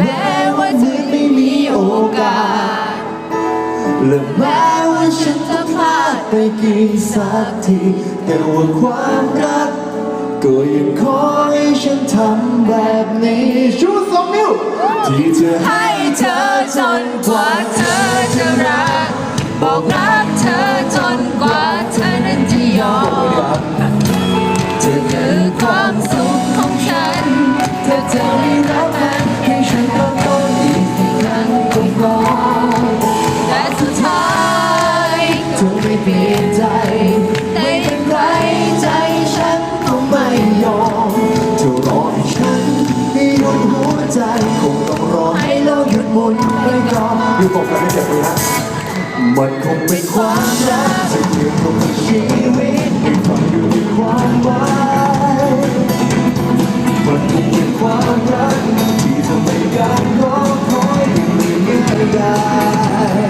แม้ว่าเธอไม่มีโอกาสและแม้ว่าฉันจะพลาดไปกี่สักที แต่ว่าความรัก ก็ยังขอให้ฉันทำแบบนี้ชูสองนิ้วที่เธอให้ให้เธอจนกว่าเธอจะรัก บอกรักเธอจนกว่า ก่อนอยู่กบกันไม่เจ็บเลยนะมันคงเป็นความรักที่เกี่ยวกับชีวิตให้ฟังอยู่ในความหมายมันคงเป็นความรักที่ทำให้การรอคอยยังไม่เหนื่อยได้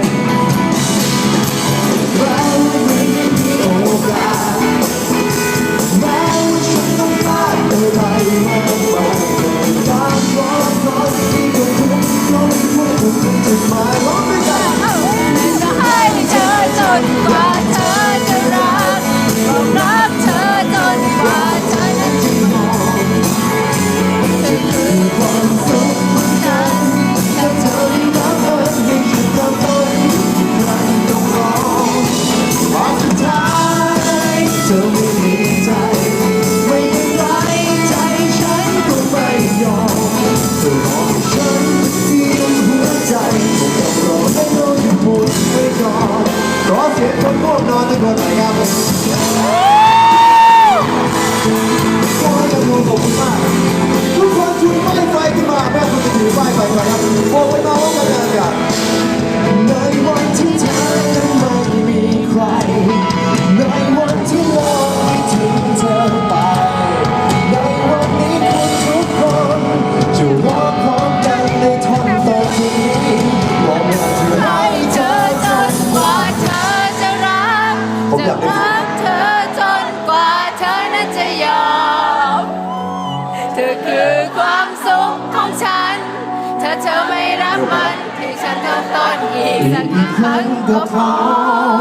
เร อนอีกสักครั้งก็พร้อ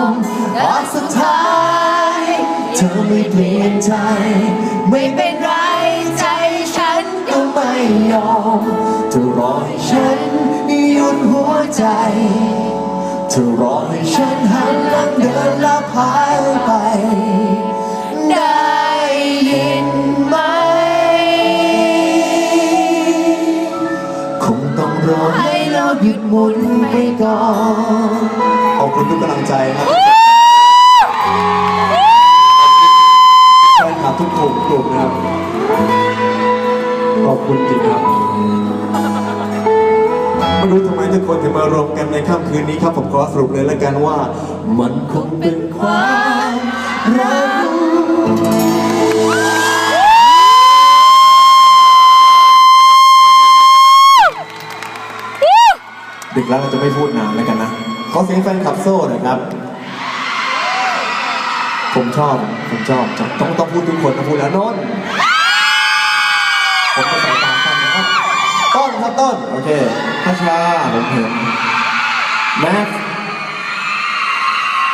มตอนสุดท้าย เธอไม่เปลี่ยนใจ ไม่เป็นไรใจฉันก็ไม่ยอมเธอรอให้ฉันหยุดหัวใจ เธอรอให้ฉันหันหลังเดินและพายไปารวมกันในค่ำคืนนี้ครับผมขอสรุปเลยละกันว่า มันคงเป็นความรักดึกแล้วเราจะไม่พูดนานแล้วกันนะ ขอเสียงแฟนคลับโซ่หน่อยครับ ผมชอบ ผมชอบชอบต้องต้องพูดทุกคนต้องพูดแล้วนนท์ ต้น โอเคพัชราผมเห็นแม็กซ์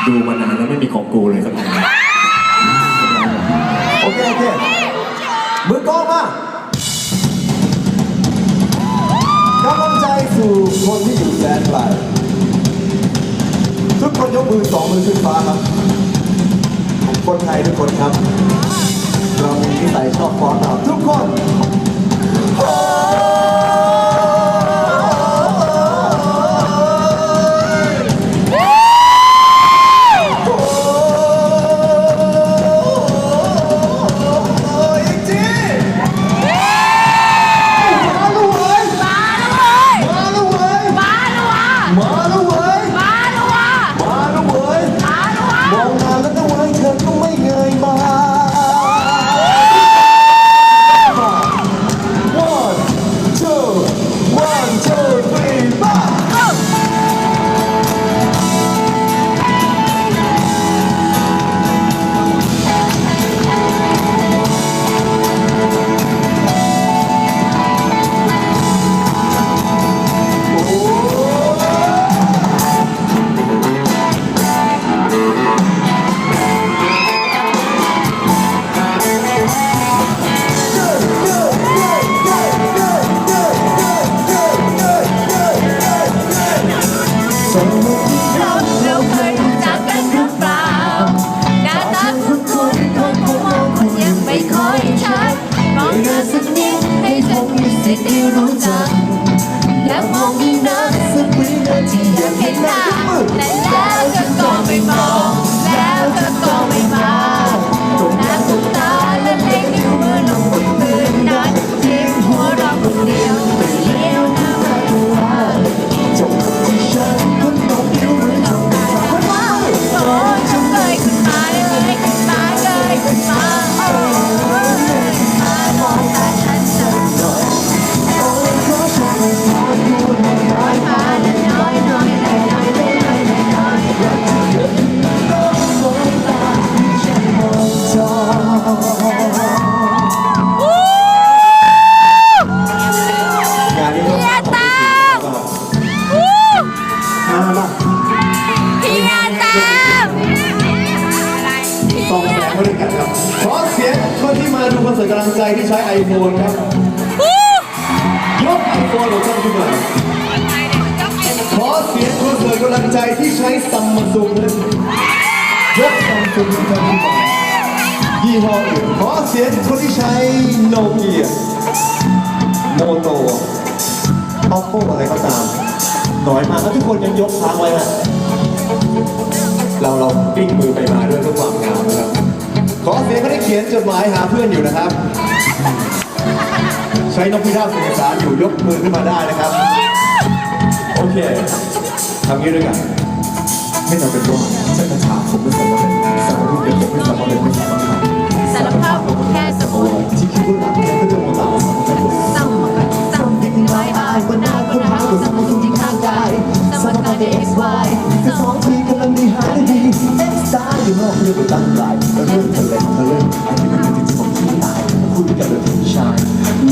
ดูมานานแล้วไม่มีของกูเลยสักอันโอเคโอเคมือกล้องมากำลังใจสู่คนที่อยู่แสนไกลทุกคนยกมือสองมือขึ้นฟ้าครับคนไทยทุกคนครับ เรามีนิสัยชอบฟ้อนรำทุกคน เว้ยเธอก็ไม่เงยมา ได้รู้จักอยากมองยิ่งนักสักวินาทีอยากเห็เห็นนหหน้าน้าทุกมือแต่แล้วเธอก็ไม่มอง สองแสงมาด้วยกันครับ ขอเสียงคนที่มาดูคอนเสิร์ตกำลังใจที่ใช้ไอโฟนครับ ยกไอโฟนของท่านขึ้นมาขอเสียงคอนเสิร์ตกำลังใจที่ใช้ซัมซุงนะยกซัมซุงของท่านขึ้นมายี่ห้ออื่นขอเสียงคนที่ใช้โนเกียโมโตออปโปอะไรก็ตามน้อยมากแล้วทุกคนยังยกค้างไว้ฮะ เราเรากลิ้งมือไปมาด้วยเพื่อความงามนะครับ ขอเสียงคนที่เขียนจดหมายหาเพื่อนอยู่นะครับ ใช้นกพิราบสื่อสารอยู่ยกมือขึ้นมาได้นะครับ โอเคทำงี้ด้วยกันไม่จำเป็นว่าฉันจะถามผมไม่สำเร็จสารรูปเดียวผมไม่สำเร็จไม่สำเร็จสารภาพแค่สมมติที่คิดว่าหลังแค่ก็จะมองตาสองใจผมซ้ำมากันซ้ำยิ่งไว้อายบนหน้าบนหาซ้ำมาที่ข้างกายซ้ำมากันใน X Y คือสองที กำลังดีหาได้ดีเอ็กซ์ตาอยู่โลกเรือไปตั้งหลเรื่องทะเลทะเลอันนี้เป็นจริงๆของที่ตายคุยกันแบบผู้ชาย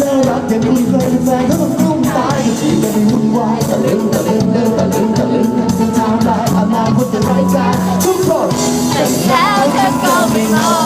น่ารักอย่างคุณเคยเป็นแฟนก็ต้องกลุ้มตายจีบกันให้วุ่นวายตะลึงตะลึงเดินตะลึงตะลึงจะทำได้อนาคตจะไร้การทุกคนแต่แล้วเธอก็ไม่มอ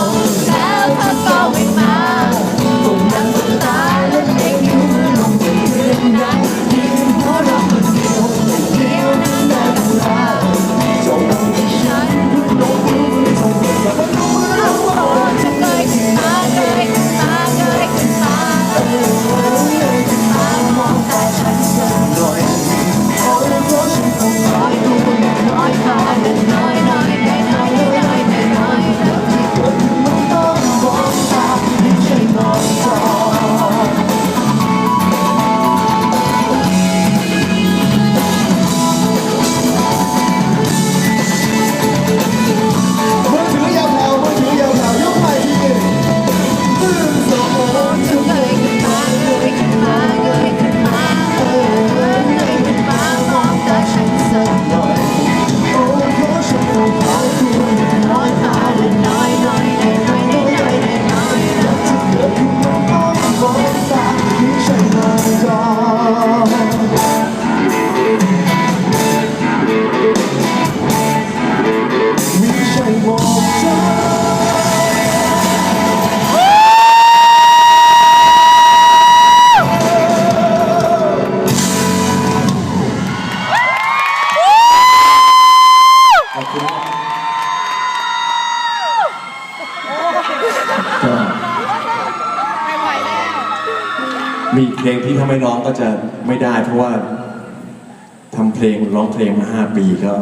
ทำเพลงร้องเพลงมาห้าปีก็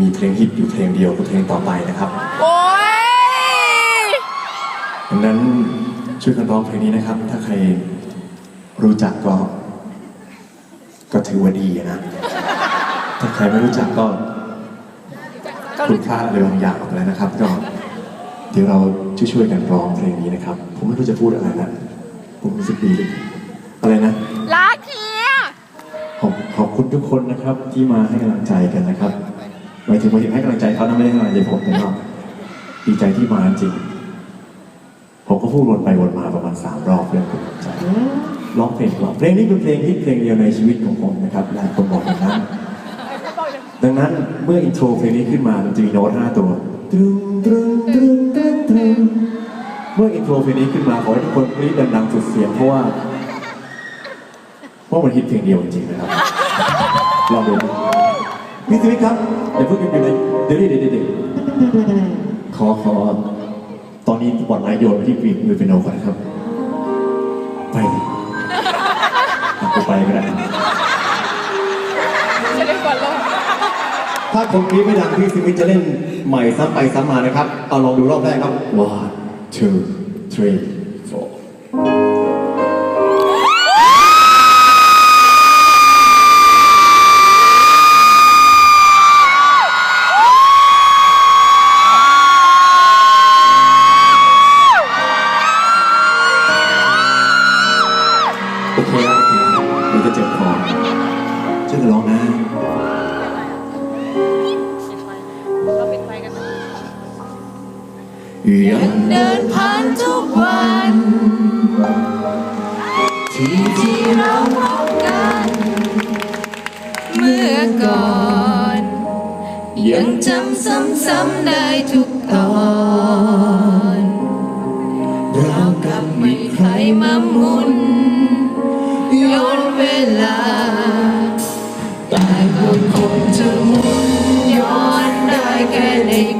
มีเพลงฮิตอยู่เพลงเดียวคือเพลงต่อไปนะครับ โอ้ยดังนั้นช่วยกันร้องเพลงนี้นะครับ ถ้าใครรู้จักก็ ก็ถือว่าดีนะ ถ้าใครไม่รู้จักก็คุณพลาดเลยบางอย่างออกไปแล้วนะครับ ก็เดี๋ยวเราช่วยๆกันร้องเพลงนี้นะครับ ผมไม่รู้จะพูดอะไรนะผมรู้สึกดีอะไรนะรักเฮีย ขอบคุณทุกคนนะครับที่มาให้กำลังใจกันนะครับหมายถึงหมายถึงให้กำลังใจเขานะไม่ได้ให้กำลังใจผมนะครับดีใจที่มาจริง ผมก็พูดวนไปวนมาประมาณสามรอบเรื่องกำลังใจร้องเพลงก่อนเพลงนี้เป็นเพลงที่เพลงเดียวในชีวิตของผมนะครับหลายคนบอกอย่างนั้นดังนั้นเมื่ออินโทรเพลงนี้ขึ้นมามันจะมีโน้ตห้าตัวตึงตึงตึงตึงตึงเมื่ออินโทรเพลงนี้ขึ้นมาขอให้ทุกคนรี๊ดดังๆสุดเสียงเพราะว่าเพราะมันฮิตเพลงเดียวจริงๆนะครับ ลองดูพี่สวิทครับเดี๋ยวพูดกันอยู่ในเดี๋ยวเดี๋ยวเดี๋ยวขอขอ ตอนนี้บอลไลโยนไปที่ปีมือเป็นโนก่อนครับ ไปดิกูไปก็ได้จะได้บอลโลกถ้าคนนี้ไม่ดังพี่สวิทจะเล่นใหม่ซ้ำไปซ้ำมานะครับ เอาลองดูรอบแรกครับ one two three ร้องนะยังเดินผ่านทุกวัน ที่ที่เราพบกัน เมื่อก่อน ยังจำซ้ำๆได้ทุก Ele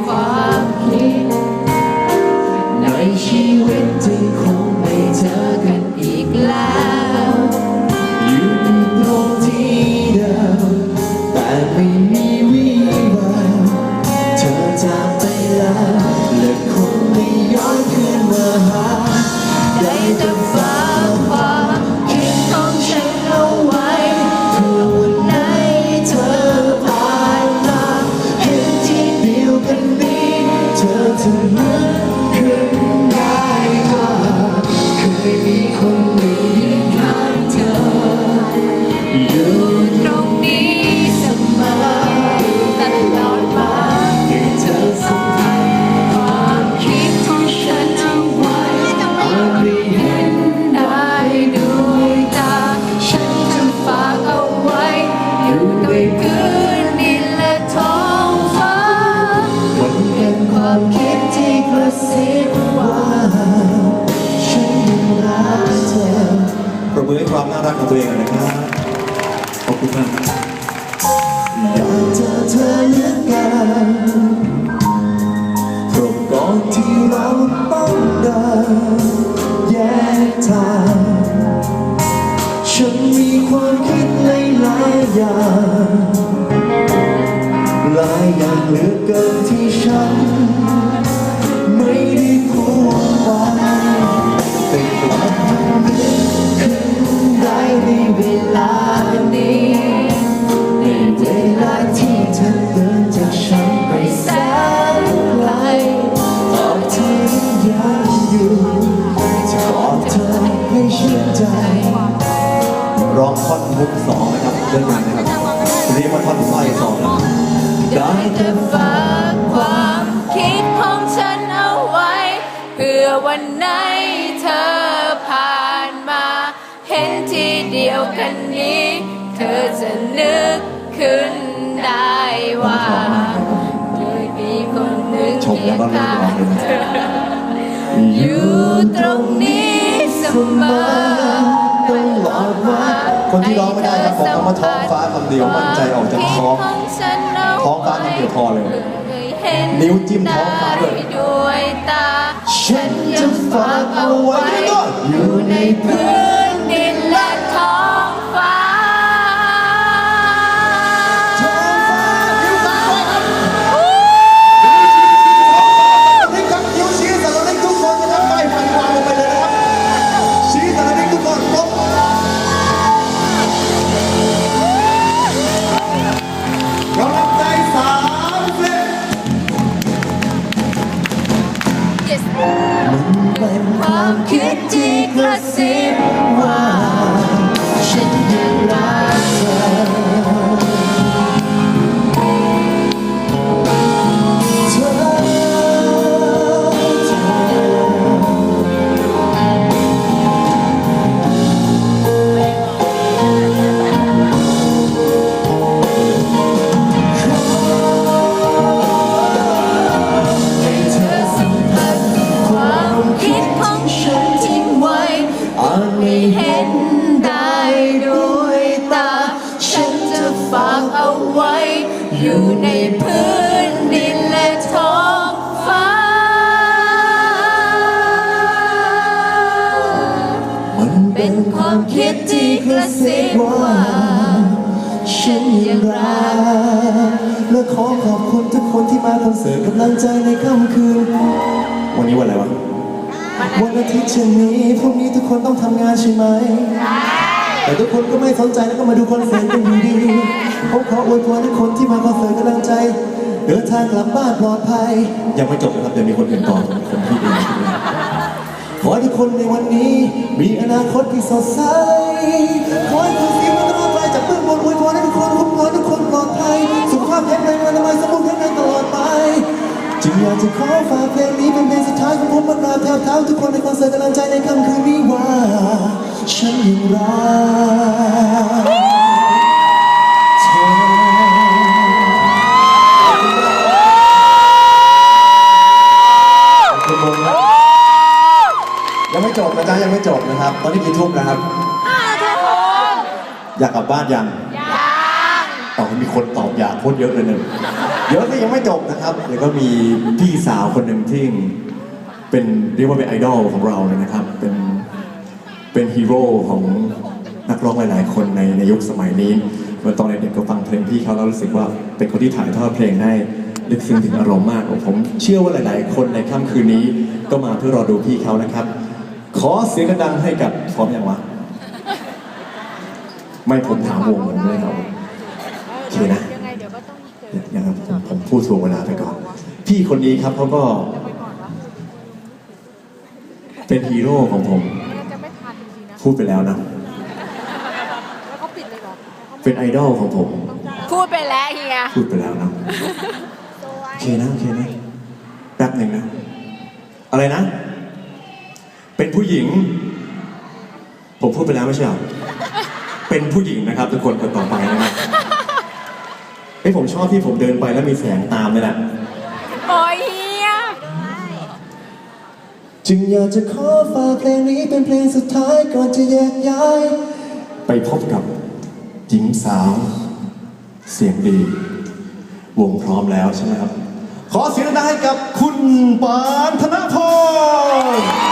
่ารักของตัวเองนะครับ ขอบคุณมากอยากเจอเธอเหมือนกันเพราะก่อนที่เราต้องเดินแยกทางฉันมีความคิดหลายอย่างหลายอย่างเหลือเกินที่ฉัน ไม่ได้พูดไป เวลานี้้องรองเลยอยู่ตรงนี้เสมอตลอดวันคนที่ร้องไม่ได้ครับบอกคำว่าท้องฟ้าคำเดียวมั่นใจออกจากท้องท้องฟ้าคำเดียวพอเลย นิ้วจิ้มท้องฟ้าด้วยฉันจะฝากเอาไว้อยู่ในพื้นดิน วันนี้วันอะไรวะ วันอาทิตย์เช่นนี้พรุ่งนี้ทุกคนต้องทำงานใช่ไหม แต่ทุกคนก็ไม่สนใจแล้วก็มาดูคอนเสิร์ตกันอยู่ดีผมขออวยพรทุกคนที่มาคอนเสิร์ตกำลังใจ เดินทางกลับบ้านปลอดภัย ยังไม่จบนะครับเดี๋ยวมีคนอื่นต่อคนที่ดีขอให้ทุกคนในวันนี้ มีอนาคตที่สดใส ขอให้คุณสีมันตลอดไปจากเบื้องบนอวยพรให้ทุกคนคุ้มครองทุกคนปลอดภัย สุขภาพแข็งแรงอนามัยสมบูรณ์แข็งแรงตลอดไป จึงอยากจะขอฝากเพลงนี้เป็นเพลงสุดท้ายของผมมากราบแทบเท้าทุกคนในคอนเสิร์ตกำลังใจในค่ำคืนนี้ว่า ฉันยังรักเธอขอบคุณมากครับยังไม่จบนะจ๊ะยังไม่จบนะครับ ตอนนี้กี่ทุ่มนะครับ อยากกลับบ้านยังตอบมีคนตอบอยากโคตรเยอะเลยเนี่ย เดี๋ยวก็ยังไม่จบนะครับเดี๋ยวก็มีพี่สาวคนหนึ่งที่เป็นเรียกว่าเป็นไอดอลของเราเลยนะครับ เป็นเป็นฮีโร่ของนักร้องหลาย ๆ คนในในยุคสมัยนี้เมื่อตอนเด็กๆก็ฟังเพลงพี่เขาแล้วรู้สึกว่าเป็นคนที่ถ่ายทอดเพลงได้ลึกซึ้งถึงอารมณ์มากผมเชื่อว่าหลาย ๆ คนในค่ำคืนนี้ก็มาเพื่อรอดูพี่เขานะครับ ขอเสียงดังให้กับพร้อมอย่างวะไม่ผมถามวงผมเลยครับโอเคนะ ยังไงเดี๋ยวก็ต้องเจออย่างนั้นผมผมพูดทวงเวลาไปก่อน พี่คนนี้ครับเขาก็ เป็นฮีโร่ของผมไม่งั้นจะไม่ทันจริงๆนะ พูดไปแล้วนะ แล้วเขาปิดเลยเหรอเป็นไอดอลของผม พูดไปแล้วเฮีย พูดไปแล้วนะโอเคนะโอเคนะแป๊บหนึ่งนะ อะไรนะ เป็นผู้หญิง ผมพูดไปแล้วไม่ใช่เหรอเป็นผู้หญิงนะครับทุกคนคนต่อไปนะครับเฮ้ยผมชอบที่ผมเดินไปแล้วมีแสงตามเลยแหละโอ้ยเฮียจึงอยากจะขอฝากเพลงนี้เป็นเพลงสุดท้ายก่อนจะแยกย้าย ไปพบกับหญิงสาว เสียงดี วงพร้อมแล้วใช่ไหมครับ ขอเสียงดังให้กับคุณปานธนพร